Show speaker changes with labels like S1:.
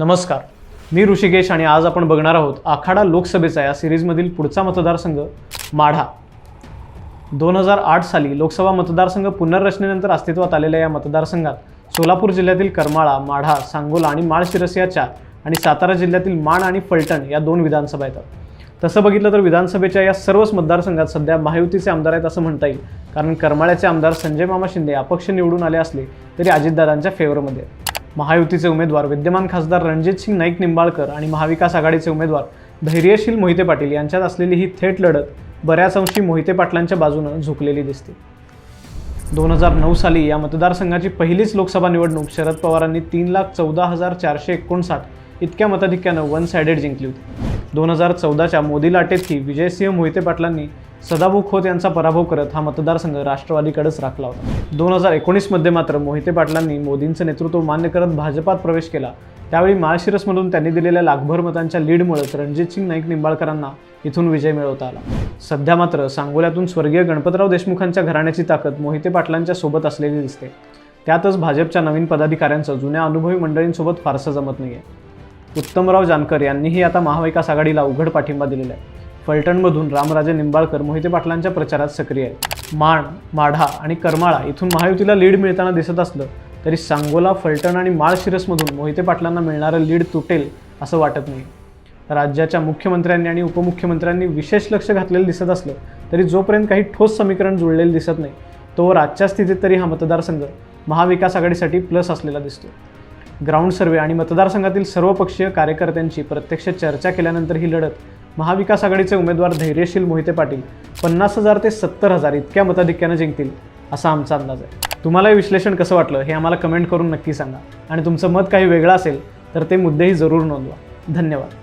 S1: नमस्कार. मी ऋषिकेश आणि आज आपण बघणार आहोत आखाडा लोकसभेचा या सिरीजमधील पुढचा मतदारसंघ माढा. दोन हजार आठ साली लोकसभा मतदारसंघ पुनर्रचनेनंतर अस्तित्वात आलेल्या या मतदारसंघात सोलापूर जिल्ह्यातील करमाळा माढा सांगोला आणि माळशिरस या चार आणि सातारा जिल्ह्यातील माण आणि फलटण या दोन विधानसभा येतात. तसं बघितलं तर विधानसभेच्या या सर्वच मतदारसंघात सध्या महायुतीचे आमदार आहेत असं म्हणता येईल. कारण करमाळ्याचे आमदार संजय मामा शिंदे अपक्ष निवडून आले असले तरी अजितदादांच्या फेवरमध्ये आहेत. महायुतीचे उमेदवार विद्यमान खासदार रणजित सिंग नाईक निंबाळकर आणि महाविकास आघाडीचे उमेदवार धैर्यशील मोहिते पाटील यांच्यात असलेली ही थेट लढत बऱ्याच अंशी मोहिते पाटलांच्या बाजूनं झुकलेली दिसते. दोन हजार नऊ साली या मतदारसंघाची पहिलीच लोकसभा निवडणूक शरद पवारांनी तीन लाख चौदा हजार चारशे एकोणसाठ इतक्या मताधिक्यानं वन सायडेड जिंकली होती. दोन हजार चौदाच्या मोदी लाटेतही विजयसिंह मोहिते पाटलांनी सदाभाऊ खोत यांचा पराभव करत हा मतदारसंघ राष्ट्रवादीकडेच राखला होता. दोन हजार एकोणीसमध्ये मात्र मोहिते पाटलांनी मोदींचं नेतृत्व मान्य करत भाजपात प्रवेश केला. त्यावेळी माळशिरसमधून त्यांनी दिलेल्या लाखभर मतांच्या लीडमुळेच रणजितसिंग नाईक निंबाळकरांना इथून विजय मिळवता आला. सध्या मात्र सांगोल्यातून स्वर्गीय गणपतराव देशमुखांच्या घराण्याची ताकद मोहिते पाटलांच्या सोबत असलेली दिसते. त्यातच भाजपच्या नवीन पदाधिकाऱ्यांचं जुन्या अनुभवी मंडळींसोबत फारसं जमत नाही आहे उत्तमराव जानकर यांनीही आता महाविकास आघाडीला उघड पाठिंबा दिलेला आहे. फलटणमधून रामराजे निंबाळकर मोहिते पाटलांच्या प्रचारात सक्रिय आहेत. माण माढा आणि करमाळा इथून महायुतीला लीड मिळताना दिसत असलं तरी सांगोला फलटण आणि माळशिरसमधून मोहिते पाटलांना मिळणारं लीड तुटेल असं वाटत नाही. राज्याच्या मुख्यमंत्र्यांनी आणि उपमुख्यमंत्र्यांनी विशेष लक्ष घातलेलं दिसत असलं तरी जोपर्यंत काही ठोस समीकरण जुळलेलं दिसत नाही तोवर आजच्या स्थितीत तरी हा मतदारसंघ महाविकास आघाडीसाठी प्लस असलेला दिसतो ग्राउंड सर्वे आणि मतदारसंघातील सर्वपक्षीय कार्यकर्त्यांची प्रत्यक्ष चर्चा केल्यानंतर ही लढत महाविकास आघाडीचे उमेदवार धैर्यशील मोहिते पाटील पन्नास हजार ते सत्तर हजार इतक्या मताधिक्यानं जिंकतील असा आमचा अंदाज आहे. तुम्हाला हे विश्लेषण कसं वाटलं हे आम्हाला कमेंट करून नक्की सांगा. आणि तुमचं मत काही वेगळं असेल तर ते मुद्देही जरूर नोंदवा. धन्यवाद.